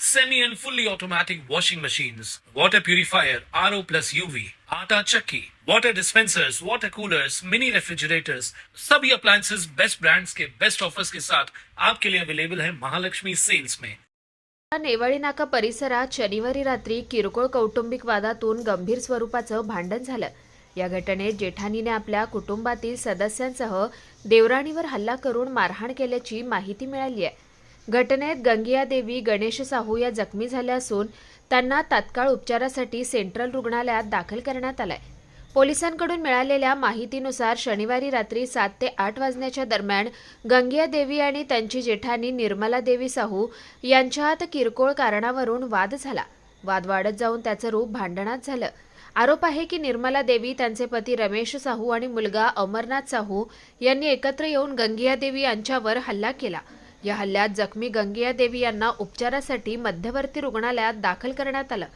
semi and fully automatic washing machines, water purifier, RO plus UV, आटा चक्की, water dispensers, water coolers, mini refrigerators, सभी appliances. Best brands के best offers के साथ आपके लिए अवेलेबल है महालक्ष्मी सेल्स में नेवाळी नाका परिसरात शनिवारी रात्री किरकोळ कौटुंबिक वादातून गंभीर स्वरूपाचं भांडण झालं. या घटनेत जेठानीने आपल्या कुटुंबातील सदस्यांसह देवराणीवर हल्ला करून मारहाण केल्याची माहिती मिळाली आहे. घटनेत गंगिया देवी गणेश साहू या जखमी झाल्या असून त्यांना तात्काळ उपचारासाठी सेंट्रल रुग्णालयात दाखल करण्यात आलाय. पोलिसांकडून मिळालेल्या माहितीनुसार शनिवारी रात्री सात ते आठ वाजण्याच्या दरम्यान गंगिया देवी आणि त्यांची जेठानी निर्मला देवी साहू यांच्यात किरकोळ कारणावरून वाद झाला. वाद वाढत जाऊन त्याचं रूप भांडणात झालं. आरोप आहे की निर्मला देवी त्यांचे पती रमेश साहू आणि मुलगा अमरनाथ साहू यांनी एकत्र येऊन गंगिया देवी यांच्यावर हल्ला केला. या हल्ल्यात जखमी गंगिया देवी यांना उपचारासाठी मध्यवर्ती रुग्णालयात दाखल करण्यात आलं.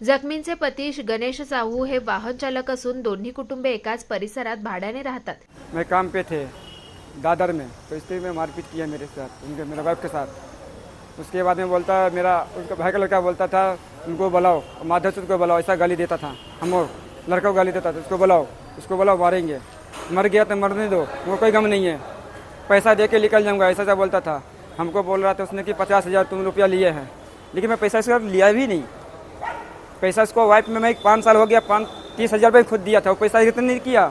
जखमींचे पती गणेश साहू हे वाहन चालक असून दोन्ही कुटुंबे एकाच परिसरात भाड्याने राहतात. मैं काम पे थे, दादर में. तो इसलिए मैं मारपीट किया मेरे साथ, उनके, मेरे वाइफ के साथ. उसके बाद में बोलता, मेरा, उनका भाई का लड़का बोलता था, उनको बुलाओ, माधव उनको बुलाओ, ऐसा गाली देता था. हम और, लड़का को गाली देता था, उसको बुलाओ उसको बुलाओ, मारेंगे. मर गया तो मरने दो, वो कोई गम नहीं है. पैसा दे के निकल जाऊँगा ऐसा ऐसा बोलता था. हमको बोल रहा था उसने कि पचास हज़ार तुम रुपया लिए हैं। लेकिन मैं पैसा इसका लिया भी नहीं। पैसा उसको वाइफ में मैं पाँच साल हो गया पाँच तीस हज़ार रुपये खुद दिया था। वो पैसा रिटर्न नहीं किया।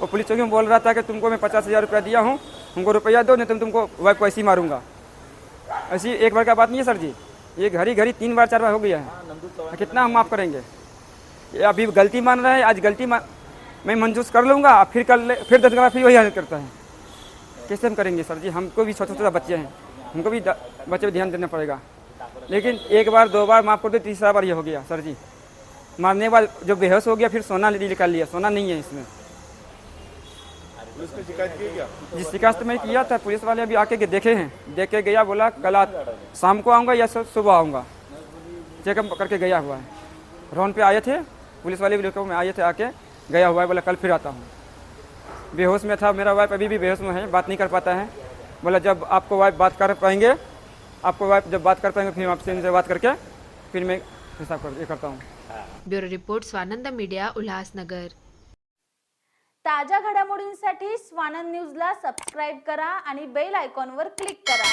वो पुलिस चौकी में बोल रहा था कि तुमको मैं पचास हज़ार रुपया दिया हूँ हमको रुपया दो नहीं तो तुमको वाइफ को ऐसे ही मारूँगा। ऐसी एक बार का बात नहीं है सर जी। ये घड़ी घड़ी तीन बार चार बार हो गया है। कितना हम माफ़ करेंगे? ये अभी गलती मान रहा है आज गलती मान मैं मंजूस कर लूँगा फिर कर ले फिर दस बार फिर वही हालत करता है। कैसे हम करेंगे सर जी? हमको भी छोटे छोटे बच्चे हैं। हमको भी बच्चे पर ध्यान देना पड़ेगा। लेकिन एक बार दो बार माफ़ कर दो तीसरा बार ये हो गया सर जी। मारने के बाद जो बेहोश हो गया फिर सोना निकाल लिया। सोना नहीं है इसमें। पुलिस शिकायत की क्या? जी शिकायत मैं किया था पुलिस वाले अभी आके के देखे हैं। देख के गया बोला कल शाम को आऊँगा या सुबह आऊँगा। चेकअप करके गया हुआ है। रोन पे आए थे पुलिस वाले भी लोगों में आए थे आके गया हुआ है बोला कल फिर आता हूँ। बेहोश में था मेरा वाइफ अभी भी बेहोश में है बात नहीं कर पाता है। बोला जब आपको वाइफ बात कर पाएँगे आपको वाइफ जब बात कर पाएँगे फिर मैं आपसे इनसे बात करके फिर मैं हिसाब कर करता हूँ। Bureau report Swanand media Ulhasnagar. ताज़ा घडामोडींसाठी स्वानंद न्यूजला सबस्क्राईब करा आणि बेल आयकॉनवर क्लिक करा.